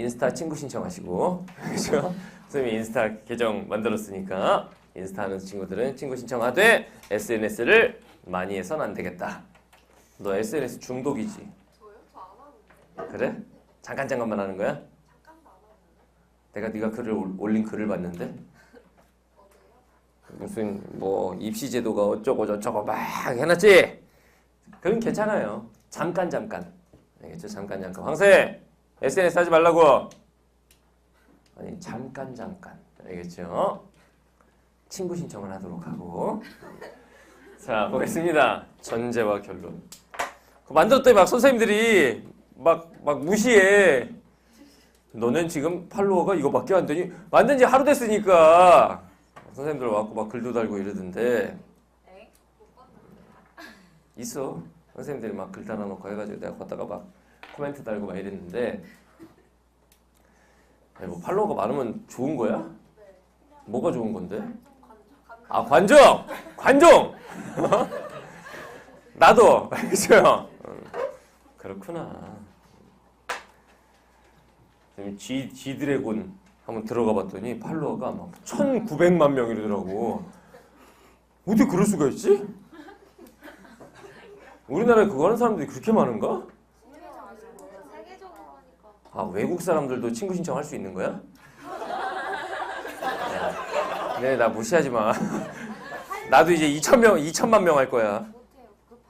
인스타 친구 신청하시고 그렇죠? 선생님이 인스타 계정 만들었으니까 인스타 하는 친구들은 친구 신청하되 SNS를 많이 해선 안 되겠다. 너 SNS 중독이지? 저요? 저 안 하는데. 그래? 잠깐 잠깐만 하는 거야? 잠깐도 안 하는데. 내가 네가 글을 올- 올린 글을 봤는데? 무슨 뭐 입시 제도가 어쩌고 저쩌고 막 해놨지? 그건 괜찮아요. 잠깐 잠깐. 알겠죠? 잠깐 잠깐. 황새 SNS 하지 말라고. 아니 잠깐 잠깐. 알겠죠? 친구 신청을 하도록 하고. 자 보겠습니다. 전제와 결론. 그거 만들었더니 막 선생님들이 막 막 무시해. 너는 지금 팔로워가 이거밖에 안 되니 만든 지 하루 됐으니까 선생님들 와갖고 막 글도 달고 이러던데 봤는데. 있어 선생님들이 막 글 달아놓고 해가지고 내가 걷다가 막 코멘트 달고 막 이랬는데 아니, 뭐 팔로워가 많으면 좋은 거야? 네. 뭐가 좋은 건데? 아 관종! 관종! 나도 알죠? 음, 그렇구나 G, G드래곤 한번 들어가 봤더니 팔로워가 막 1900만 명이더라고 어떻게 그럴 수가 있지? 우리나라에 그거 하는 사람들이 그렇게 많은가? 아 외국 사람들도 친구 신청할 수 있는 거야? 네, 나 무시하지 마. 나도 이제 2천 명, 2천만 명 할 거야. 그.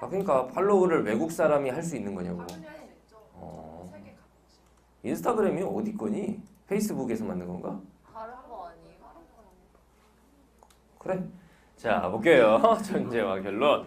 아, 그러니까 팔로우를 외국 사람이 할 수 있는 거냐고. 어. 인스타그램이 어디 거니? 페이스북에서 만든 건가? 그래. 자, 볼게요. 전제와 결론.